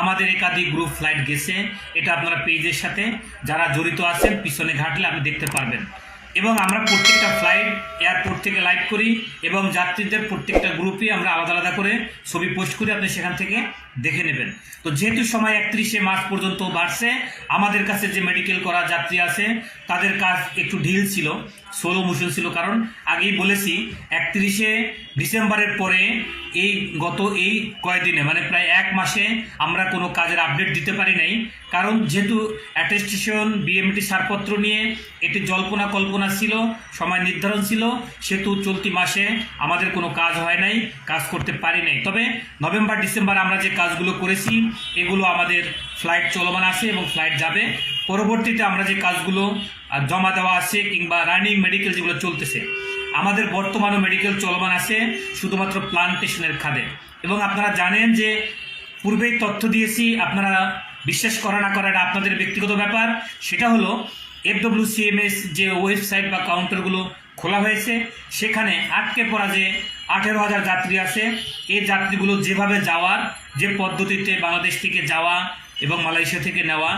আমাদের একাধিক group flight গেছে, এটা আপনারা পেজের সাথে, যারা জড়িত আছেন, পিছনে ঘাটলে আপনি দেখতে পারবেন। এবং আমরা প্রত্যেকটা ফ্লাইট এয়ারপোর্ট থেকে লাইভ করি এবং যাত্রীদের প্রত্যেকটা গ্রুপই আমরা আলাদা আলাদা করে ছবি পোস্ট করি, আপনি সেখান থেকে দেখে নেবেন। তো যেহেতু সময় একত্রিশে মার্চ পর্যন্ত বাড়ছে, আমাদের কাছে যে মেডিকেল করা যাত্রী আছে, তাদের কাজ একটু ঢিল ছিল সোলো মোশন ছিল, কারণ আগেই বলেছি, একত্রিশে ডিসেম্বরের পরে এই গত এই কয়দিনে মানে প্রায় এক মাসে আমরা কোনো কাজের আপডেট দিতে পারি নাই। কারণ যেহেতু অ্যাটেস্টেশন বিএমটি ছাড়পত্র নিয়ে এটি জল্পনা কল্পনা ছিল, সময় নির্ধারণ ছিল, সেহেতু চলতি মাসে আমাদের কোনো কাজ হয় নাই, কাজ করতে পারি নাই। তবে নভেম্বর, ডিসেম্বর আমরা যে কাজগুলো করেছি, এগুলো আমাদের ফ্লাইট চলমান আছে এবং ফ্লাইট যাবে। পরবর্তীতে আমরা যে কাজগুলো জমা দেওয়া আছে কিংবা রানিং মেডিকেল যেগুলো চলতেছে, আমাদের বর্তমানও মেডিকেল চলমান আছে শুধুমাত্র প্লান্টেশনের খাদে। এবং আপনারা জানেন যে পূর্বেই তথ্য দিয়েছি, আপনারা বিশ্বাস করা না করা আপনাদের ব্যক্তিগত ব্যাপার। সেটা হলো এফডব্লিউসিএমএস যে ওয়েবসাইট বা কাউন্টারগুলো খোলা হয়েছে, সেখানে আটকে পড়া যে আঠেরো হাজার যাত্রী আছে, এই যাত্রীগুলো যেভাবে যাওয়ার, যে পদ্ধতিতে বাংলাদেশ থেকে যাওয়া এবং মালয়েশিয়া থেকে নেওয়া,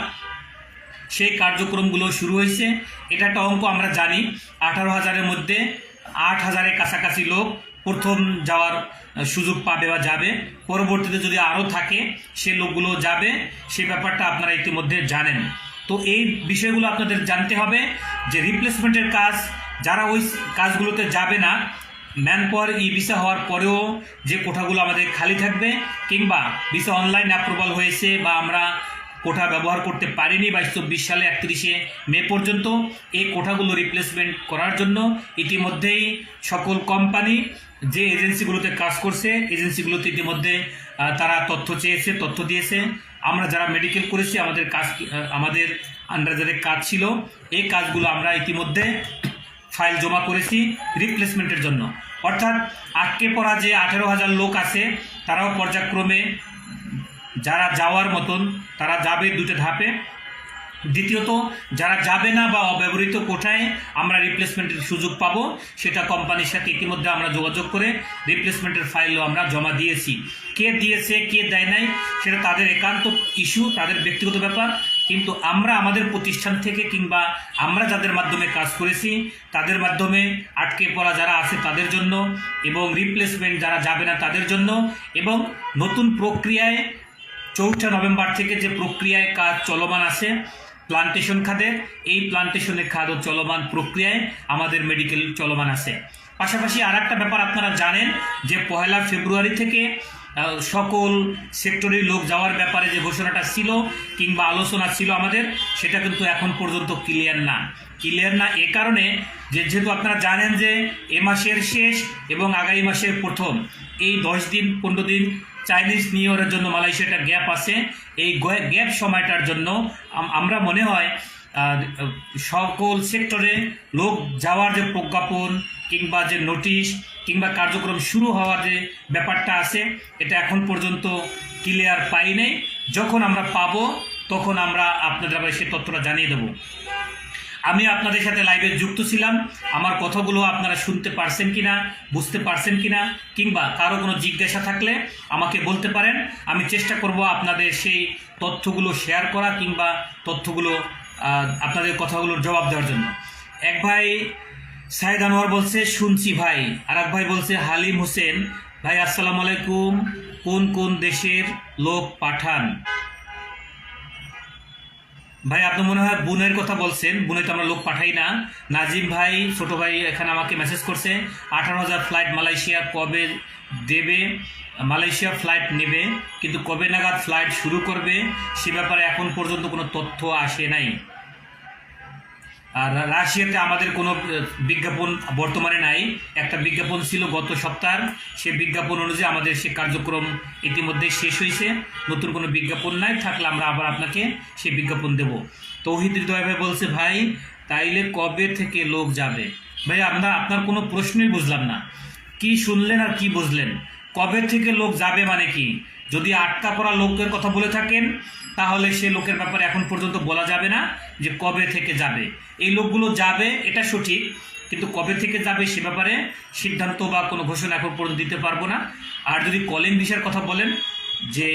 সেই কার্যক্রমগুলো শুরু হয়েছে। এটা একটা অঙ্ক আমরা জানি, আঠারো হাজারের মধ্যে আট হাজারের কাছাকাছি লোক প্রথম যাওয়ার সুযোগ পাবে বা যাবে। পরবর্তীতে যদি আরও থাকে, সে লোকগুলো যাবে, সে ব্যাপারটা আপনারা ইতিমধ্যে জানেন। তো এই বিষয়গুলো আপনাদের জানতে হবে যে রিপ্লেসমেন্টের কাজ, যারা ওই কাজগুলোতে যাবে না ম্যান পাওয়ার ই ভিসা হওয়ার পরেও যে কোঠাগুলো আমাদের খালি থাকবে, কিংবা ভিসা অনলাইন অ্যাপ্রুভাল হয়েছে বা আমরা কোঠা ব্যবহার করতে পারিনি বাইশ চব্বিশ সালে একত্রিশে মে পর্যন্ত, এই কোঠাগুলো রিপ্লেসমেন্ট করার জন্য ইতিমধ্যেই সকল কোম্পানি যে এজেন্সিগুলোতে কাজ করছে এজেন্সিগুলোতে ইতিমধ্যে তারা তথ্য চেয়েছে, তথ্য দিয়েছে। আমরা যারা মেডিকেল করেছি, আমাদের কাজ আমাদের আন্ডার যাদের কাজ ছিল, এই কাজগুলো আমরা ইতিমধ্যে ফাইল জমা করেছি রিপ্লেসমেন্টের জন্য। অর্থাৎ আটকে পড়া যে আঠেরো হাজার লোক আছে, তারাও পর্যায়ক্রমে যারা যাওয়ার মতন, তারা যাবে দুটো ধাপে। দ্বিতীয়ত, যারা যাবে না বা অব্যবহৃত কোঠায়, আমরা রিপ্লেসমেন্টের সুযোগ পাবো। সেটা কোম্পানির সাথে ইতিমধ্যে আমরা যোগাযোগ করে রিপ্লেসমেন্টের ফাইলও আমরা জমা দিয়েছি। কে দিয়েছে, কে দেয় নাই, সেটা তাদের একান্ত ইস্যু তাদের ব্যক্তিগত ব্যাপার। কিন্তু আমরা আমাদের প্রতিষ্ঠান থেকে কিংবা আমরা যাদের মাধ্যমে কাজ করেছি, তাদের মাধ্যমে আটকে পড়া যারা আছে তাদের জন্য এবং রিপ্লেসমেন্ট যারা যাবে না তাদের জন্য এবং নতুন প্রক্রিয়ায় চৌঠা নভেম্বর থেকে যে প্রক্রিয়ায় কাজ চলমান আছে প্লান্টেশন খাদের এই প্লান্টেশনের খাদ ও চলমান প্রক্রিয়ায় আমাদের মেডিকেল চলমান আছে। পাশাপাশি আর একটা ব্যাপার আপনারা জানেন যে পয়লা ফেব্রুয়ারি থেকে সকল সেক্টরের লোক যাওয়ার ব্যাপারে যে ঘোষণাটা ছিল কিংবা আলোচনা ছিল আমাদের, সেটা কিন্তু এখন পর্যন্ত ক্লিয়ার না। ক্লিয়ার না এ কারণে যে যেহেতু আপনারা জানেন যে এ মাসের শেষ এবং আগামী মাসের প্রথম, এই দশ দিন, পনেরো দিন চাইনিজ নিউ ইয়ারের জন্য মালয়েশিয়াটা গ্যাপ আছে। এই গ্যাপ সময়টার জন্য আমরা মনে হয় সকল সেক্টরে লোক যাওয়ার যে প্রজ্ঞাপন কিংবা যে নোটিশ কিংবা কার্যক্রম শুরু হওয়ার যে ব্যাপারটা আছে, এটা এখন পর্যন্ত ক্লিয়ার পাই নাই। যখন আমরা পাবো, তখন আমরা আপনাদের আবার সেই তথ্যটা জানিয়ে দেবো। আমি আপনাদের সাথে লাইভে যুক্ত ছিলাম। আমার কথাগুলো আপনারা শুনতে পারছেন কিনা, বুঝতে পারছেন কিনা, কিংবা কারও কোনো জিজ্ঞাসা থাকলে আমাকে বলতে পারেন। আমি চেষ্টা করব আপনাদের সেই তথ্যগুলো শেয়ার করা কিংবা তথ্যগুলো আপনাদের কথাগুলোর জবাব দেওয়ার জন্য। এক ভাই সাইদ আনোয়ার বলছে, শুনছি ভাই। আর এক ভাই বলছে, হালিম হোসেন, ভাই, আসসালামু আলাইকুম। কোন কোন দেশের লোক পাঠান? ভাই, আপনি মনে হয় বুনের কথা বলছেন। বুনে তো আমরা লোক পাঠাই না। নাজিম ভাই, ছোট ভাই এখানে আমাকে মেসেজ করছে, আঠারো হাজার ফ্লাইট মালয়েশিয়া কবে দেবে? মালয়েশিয়া ফ্লাইট নেবে, কিন্তু কবে নাগাদ ফ্লাইট শুরু করবে, সে ব্যাপারে এখন পর্যন্ত কোনো তথ্য আসে নাই। আর রাশিয়াতে আমাদের কোনো বিজ্ঞাপন বর্তমানে নাই। একটা বিজ্ঞাপন ছিল গত সপ্তাহ সে বিজ্ঞাপন অনুযায়ী আমাদের সে কার্যক্রম ইতিমধ্যে শেষ হয়েছে। নতুন কোনো বিজ্ঞাপন নাই, থাকলে আমরা আবার আপনাকে সে বিজ্ঞাপন দেব। তৌহিদ হৃদয় ভাই বলছে, ভাই, তাইলে কবে থেকে লোক যাবে? ভাই, আমরা, আপনার কোনো প্রশ্নই বুঝলাম না। কি শুনলেন আর কি বুঝলেন? কবে থেকে লোক যাবে মানে কি? যদি আটকা পড়া লোকের কথা বলে থাকেন, তাহলে সে লোকের ব্যাপারে এখন পর্যন্ত বলা যাবে না যে কবে থেকে যাবে। এই লোকগুলো যাবে, এটা সঠিক, কিন্তু কবে থেকে যাবে সে ব্যাপারে সিদ্ধান্ত বা কোনো ঘোষণা এখন পর্যন্ত দিতে পারব না। আর যদি কলিং ভিসার কথা বলেন, যে